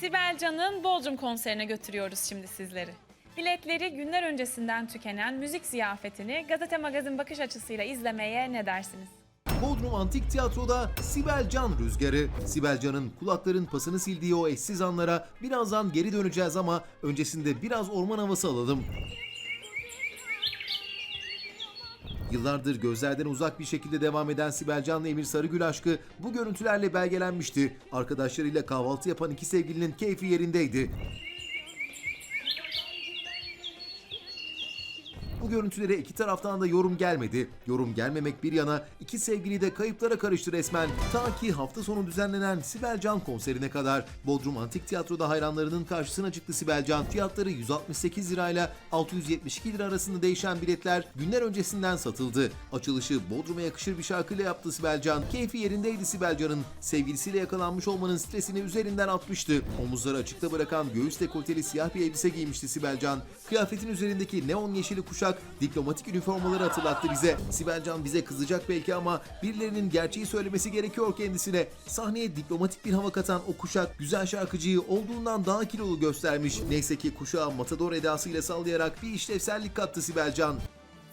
Sibel Can'ın Bodrum konserine götürüyoruz şimdi sizleri. Biletleri günler öncesinden tükenen müzik ziyafetini gazete magazin bakış açısıyla izlemeye ne dersiniz? Bodrum Antik Tiyatro'da Sibel Can rüzgarı. Sibel Can'ın kulakların pasını sildiği o eşsiz anlara birazdan geri döneceğiz ama öncesinde biraz orman havası alalım. Yıllardır gözlerden uzak bir şekilde devam eden Sibel Can'la Emir Sarıgül aşkı bu görüntülerle belgelenmişti. Arkadaşlarıyla kahvaltı yapan iki sevgilinin keyfi yerindeydi. Görüntülere iki taraftan da yorum gelmedi. Yorum gelmemek bir yana iki sevgili de kayıplara karıştı resmen. Ta ki hafta sonu düzenlenen Sibel Can konserine kadar Bodrum Antik Tiyatro'da hayranlarının karşısına çıktı Sibel Can. Fiyatları 168 lirayla 672 lira arasında değişen biletler günler öncesinden satıldı. Açılışı Bodrum'a yakışır bir şarkıyla yaptı Sibel Can. Keyfi yerindeydi Sibel Can'ın. Sevgilisiyle yakalanmış olmanın stresini üzerinden atmıştı. Omuzları açıkta bırakan göğüs dekolteli siyah bir elbise giymişti Sibel Can. Kıyafetin üzerindeki neon yeşili kuşak diplomatik üniformaları hatırlattı bize. Sibel Can bize kızacak belki ama birilerinin gerçeği söylemesi gerekiyor kendisine. Sahneye diplomatik bir hava katan o kuşak güzel şarkıcıyı olduğundan daha kilolu göstermiş. Neyse ki kuşağı matador edasıyla sallayarak bir işlevsellik kattı Sibel Can.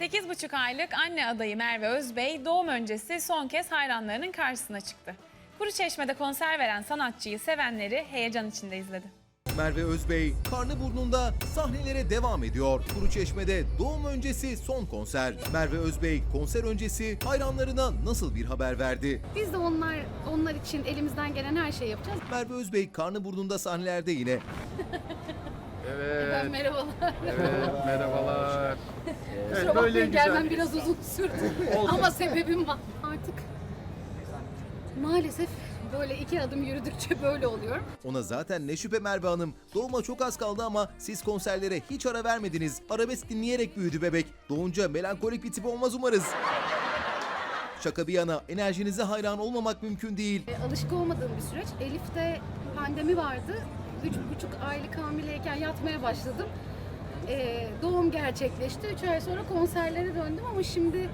8,5 aylık anne adayı Merve Özbey doğum öncesi son kez hayranlarının karşısına çıktı. Kuruçeşme'de konser veren sanatçıyı sevenleri heyecan içinde izledi. Merve Özbey karnı burnunda sahnelere devam ediyor. Kuruçeşme'de doğum öncesi son konser. Merve Özbey konser öncesi hayranlarına nasıl bir haber verdi? Biz de onlar onlar için elimizden gelen her şeyi yapacağız. Merve Özbey karnı burnunda sahnelerde yine. Ben merhabalar. Evet, merhabalar. Kusura bakmayın gelmem biraz uzun sürdü. Ama sebebim var. Artık maalesef böyle iki adım yürüdükçe böyle oluyorum. Ona zaten ne şüphe Merve Hanım. Doğuma çok az kaldı ama siz konserlere hiç ara vermediniz. Arabesk dinleyerek büyüdü bebek. Doğunca melankolik bir tip olmaz umarız. Şaka bir yana enerjinize hayran olmamak mümkün değil. E, Alışık olmadığım bir süreç. Elif'te pandemi vardı. Üç buçuk aylık hamileyken yatmaya başladım. E, doğum gerçekleşti. Üç ay sonra konserlere döndüm ama şimdi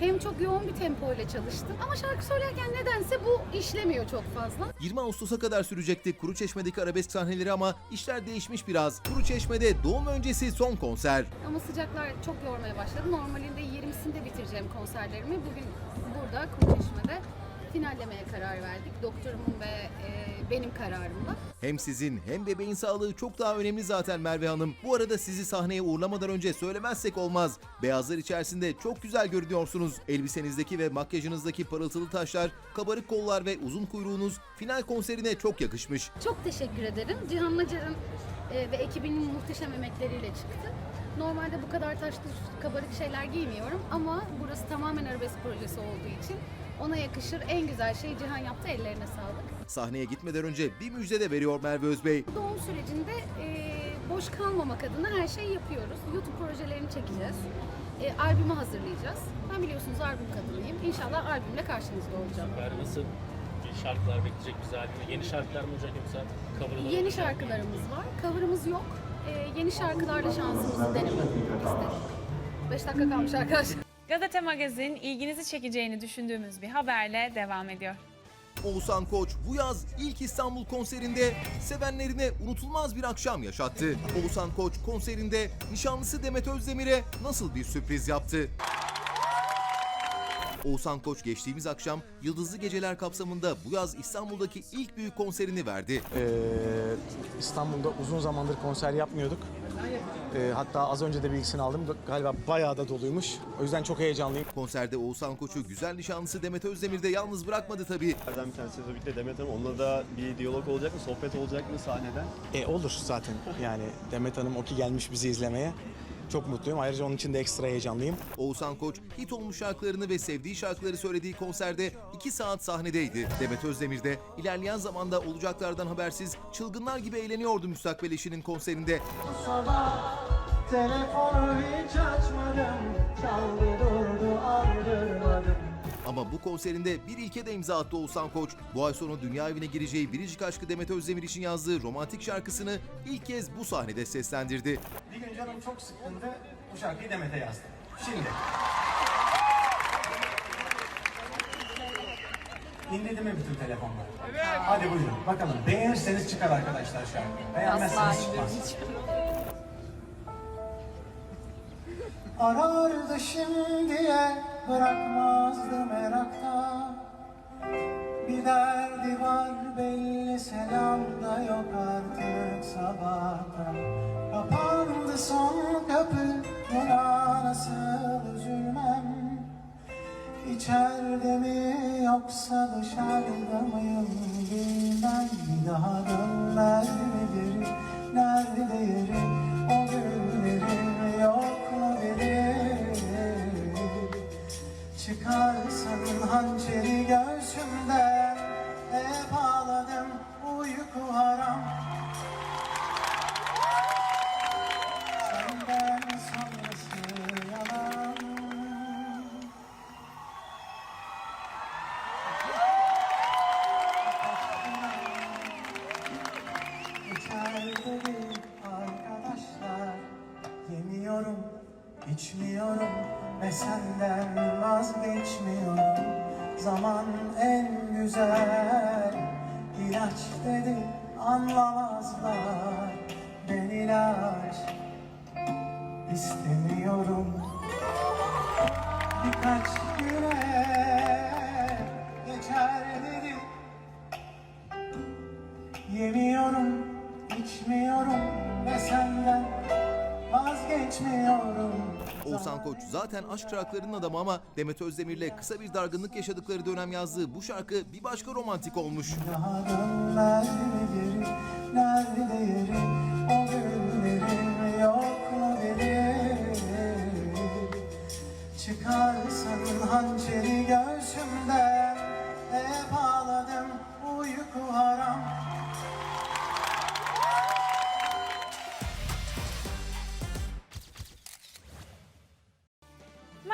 hem çok yoğun bir tempo ile çalıştım. Ama şarkı söylerken nedense bu işlemiyor çok fazla. 20 Ağustos'a kadar sürecekti Kuruçeşme'deki arabesk sahneleri ama işler değişmiş biraz. Kuruçeşme'de doğum öncesi son konser. Ama sıcaklar çok yormaya başladı. Normalinde 20'sinde bitireceğim konserlerimi. Bugün burada Kuruçeşme'de finallemeye karar verdik. Doktorumun ve e, benim kararımla. Hem sizin hem bebeğin sağlığı çok daha önemli zaten Merve Hanım. Bu arada sizi sahneye uğurlamadan önce söylemezsek olmaz. Beyazlar içerisinde çok güzel görünüyorsunuz. Elbisenizdeki ve makyajınızdaki parıltılı taşlar, kabarık kollar ve uzun kuyruğunuz final konserine çok yakışmış. Çok teşekkür ederim. Cihan Nacar'ın e, ve ekibinin muhteşem emekleriyle çıktı. Normalde bu kadar taşlı kabarık şeyler giymiyorum ama burası tamamen arabesk projesi olduğu için ona yakışır en güzel şey Cihan yaptı. Ellerine sağlık. Sahneye gitmeden önce bir müjde de veriyor Merve Özbey. Doğum sürecinde e, boş kalmamak adına her şeyi yapıyoruz. YouTube projelerini çekeceğiz. E, albümü hazırlayacağız. Ben biliyorsunuz albüm kadınıyım. İnşallah albümle karşınızda olacağım. Haber nasıl? Şarkılar bekleyecek bizi albümde. Yeni şarkılar mı olacak yoksa coverlar Yeni şarkılarımız var. Cover'ımız yok. E, yeni şarkılarla şansımızı denemek istedik. 5 dakika kalmış arkadaşlar. Gazete Magazin ilginizi çekeceğini düşündüğümüz bir haberle devam ediyor. Oğuzhan Koç bu yaz ilk İstanbul konserinde sevenlerine unutulmaz bir akşam yaşattı. Oğuzhan Koç konserinde nişanlısı Demet Özdemir'e nasıl bir sürpriz yaptı? Oğuzhan Koç geçtiğimiz akşam Yıldızlı Geceler kapsamında bu yaz İstanbul'daki ilk büyük konserini verdi. Ee, İstanbul'da uzun zamandır konser yapmıyorduk. Ee, hatta az önce de bilgisini aldım. Galiba bayağı da doluymuş. O yüzden çok heyecanlıyım. Konserde Oğuzhan Koç'u güzel nişanlısı Demet Özdemir de yalnız bırakmadı tabii. Nereden bir tanesi tabii ki de Demet Hanım. Onunla da bir diyalog olacak mı, sohbet olacak mı sahneden? E, olur zaten. Yani Demet Hanım o ki gelmiş bizi izlemeye. Çok mutluyum. Ayrıca onun için de ekstra heyecanlıyım. Oğuzhan Koç hit olmuş şarkılarını ve sevdiği şarkıları söylediği konserde 2 saat sahnedeydi. Demet Özdemir de ilerleyen zamanda olacaklardan habersiz çılgınlar gibi eğleniyordu müstakbel eşinin konserinde. sabah Telefonu hiç açmadım Çaldı durdu aldırmadım Ama bu konserinde bir ilke de imza attı Oğuzhan Koç. Bu ay sonu dünya evine gireceği biricik aşkı Demet Özdemir için yazdığı romantik şarkısını ilk kez bu sahnede seslendirdi. Bir gün canım çok sıkkındı. Bu şarkıyı Demet'e yazdım. Şimdi. İndirdi mi bütün telefonlar? Evet. Hadi buyurun. Bakalım beğenirseniz çıkar arkadaşlar şarkı. Beğenmezseniz çıkmaz. Arardı şimdiye bırakmazdı merakta. Bir derdi var belli selam da yok artık sabahta. Kapandı son kapı buna nasıl üzülmem. İçeride mi yoksa dışarıda mıyım bilmem. Daha dönmez mi geri nerede değeri Çıkarsan hançeri göğsümden Hep ağladım uyku haram. Senden sonrası yalan. İçeride arkadaşlar Yemiyorum, içmiyorum ve senden vazgeçmiyorum Zaman en güzel ilaç dedi anlamazlar. Ben ilaç istemiyorum zaten aşk şarkılarının adamı ama Demet Özdemir'le kısa bir dargınlık yaşadıkları dönem yazdığı bu şarkı bir başka romantik olmuş. Çıkarsan hançeri göğsümden, hep ağladım uyku haram.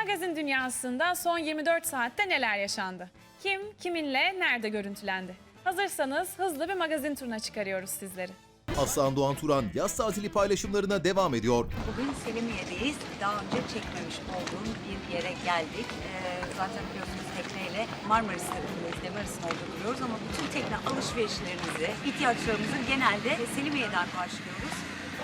Magazin dünyasında son 24 saatte neler yaşandı? Kim, kiminle, nerede görüntülendi? Hazırsanız hızlı bir magazin turuna çıkarıyoruz sizleri. Aslan Doğan Turan yaz tatili paylaşımlarına devam ediyor. Bugün Selimiye'deyiz. Daha önce çekmemiş olduğum bir yere geldik. Ee, zaten biliyorsunuz tekneyle Marmaris tarafındayız, Demaris'in orada duruyoruz ama bütün tekne alışverişlerimizi, ihtiyaçlarımızı genelde Selimiye'den karşılıyoruz.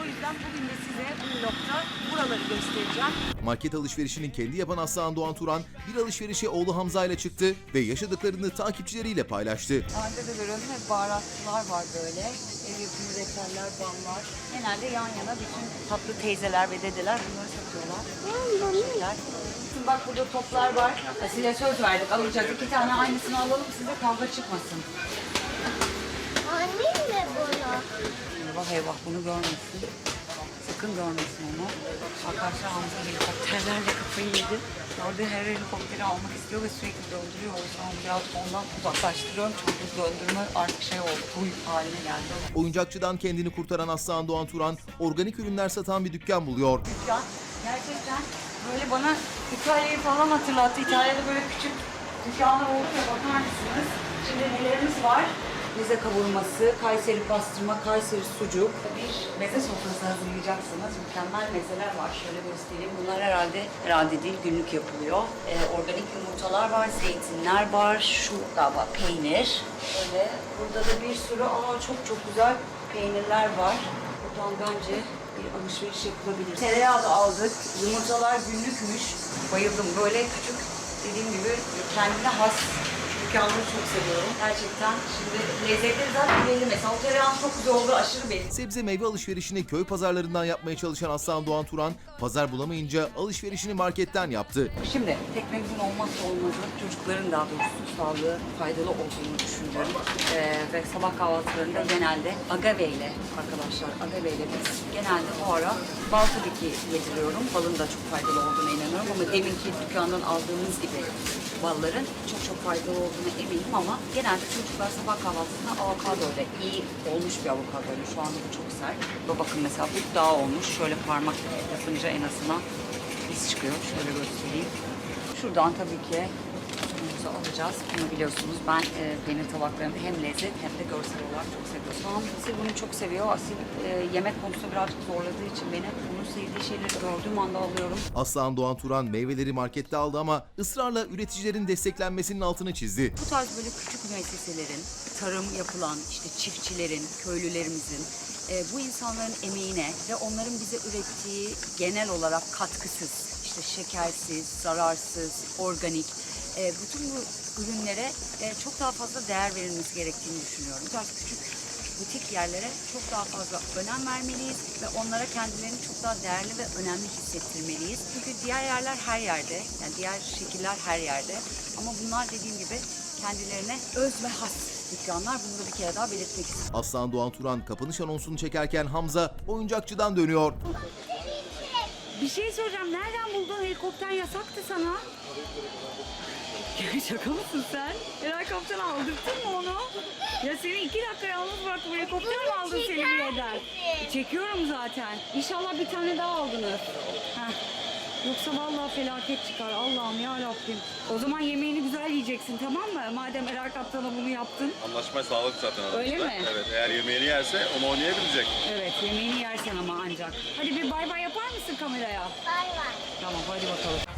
O yüzden bugün de size bu vlogda buraları göstereceğim. Market alışverişini kendi yapan Aslan Doğan Turan bir alışverişe oğlu Hamza ile çıktı ve yaşadıklarını takipçileriyle paylaştı. Da görüyorum hep baharatçılar var böyle. Ev yapımı reçeller, ballar. Genelde yan yana bütün tatlı teyzeler ve dedeler bunları satıyorlar. Şeyler. Şimdi bak burada toplar var. Size söz verdik alacağız. İki tane aynısını alalım size kavga çıkmasın. Eyvah eyvah bunu görmesin. Sakın görmesin onu. Arkadaşlar Hamza helikopterlerle kafayı yedi. Orada her helikopteri almak istiyor ve sürekli döndürüyor. O yüzden biraz ondan uzaklaştırıyorum. Çünkü döndürme artık şey oldu, huy haline geldi. Oyuncakçıdan kendini kurtaran Aslan Doğan Turan organik ürünler satan bir dükkan buluyor. Dükkan gerçekten böyle bana İtalya'yı falan hatırlattı. İtalya'da böyle küçük dükkanlar oluyor. Bakar mısınız? Şimdi nelerimiz var? Meze kavurması, Kayseri pastırma, Kayseri sucuk. Bir meze sofrası hazırlayacaksınız. Mükemmel mezeler var. Şöyle göstereyim. Bunlar herhalde, herhalde değil günlük yapılıyor. Ee, organik yumurtalar var, zeytinler var. Şu galiba peynir. Böyle burada da bir sürü aa çok çok güzel peynirler var. Buradan bence bir alışveriş yapılabilir. Tereyağı da aldık. Yumurtalar günlükmüş. Bayıldım. Böyle küçük dediğim gibi kendine has dükkanları çok seviyorum. Gerçekten şimdi lezzetleri zaten belli. Mesela o tereyağın çok güzel olduğu aşırı belli. Sebze meyve alışverişini köy pazarlarından yapmaya çalışan Aslan Doğan Turan, pazar bulamayınca alışverişini marketten yaptı. Şimdi teknemizin olmazsa olmazı çocukların daha doğrusu sağlığı faydalı olduğunu düşünüyorum. Ee, ve sabah kahvaltılarında genelde agave ile arkadaşlar agave ile biz genelde o ara bal tabii ki yediriyorum. Balın da çok faydalı olduğuna inanıyorum ama deminki dükkandan aldığımız gibi balların çok çok faydalı olduğuna eminim ama genelde çocuklar sabah kahvaltısında avokado ile iyi olmuş bir avokado ile şu anda bu çok sert. Ve bakın mesela bu daha olmuş. Şöyle parmak yapınca en azından iz çıkıyor. Şöyle göstereyim. Şuradan tabii ki sosu alacağız. Bunu biliyorsunuz ben e, benim tabaklarımda hem lezzet hem de görsel olarak çok seviyorum. Şu an Asil bunu çok seviyor. Asil e, yemek konusunda birazcık zorladığı için beni sevdiği şeyleri gördüğüm anda alıyorum. Aslan Doğan Turan meyveleri markette aldı ama ısrarla üreticilerin desteklenmesinin altını çizdi. Bu tarz böyle küçük müesseselerin, tarım yapılan işte çiftçilerin, köylülerimizin, e, bu insanların emeğine ve onların bize ürettiği genel olarak katkısız, işte şekersiz, zararsız, organik, e, bütün bu ürünlere e, çok daha fazla değer verilmesi gerektiğini düşünüyorum. Bu tarz küçük butik yerlere çok daha fazla önem vermeliyiz ve onlara kendilerini çok daha değerli ve önemli hissettirmeliyiz. Çünkü diğer yerler her yerde, yani diğer şekiller her yerde ama bunlar dediğim gibi kendilerine öz ve has dükkanlar. Bunu da bir kere daha belirtmek istiyorum. Aslan Doğan Turan kapanış anonsunu çekerken Hamza oyuncakçıdan dönüyor. Bir şey soracağım. Nereden buldun? Helikopter yasaktı sana. Ya şaka mısın sen? Helikopter aldırttın mı onu? Ya seni iki dakika yalnız bıraktım. Helikopter mi aldın seni bir yerden? Çekiyorum zaten. İnşallah bir tane daha aldınız. Heh. Yoksa vallahi felaket çıkar. Allah'ım ya Rabbim. O zaman yemeğini güzel yiyeceksin tamam mı? Madem Eray Kaptan'a bunu yaptın. Anlaşmayı sağladık zaten aramızda. Öyle mi? Evet eğer yemeğini yerse onu oynayabilecek. Evet yemeğini yersen ama ancak. Hadi bir bay bay yapar mısın kameraya? Bay bay. Tamam hadi bakalım.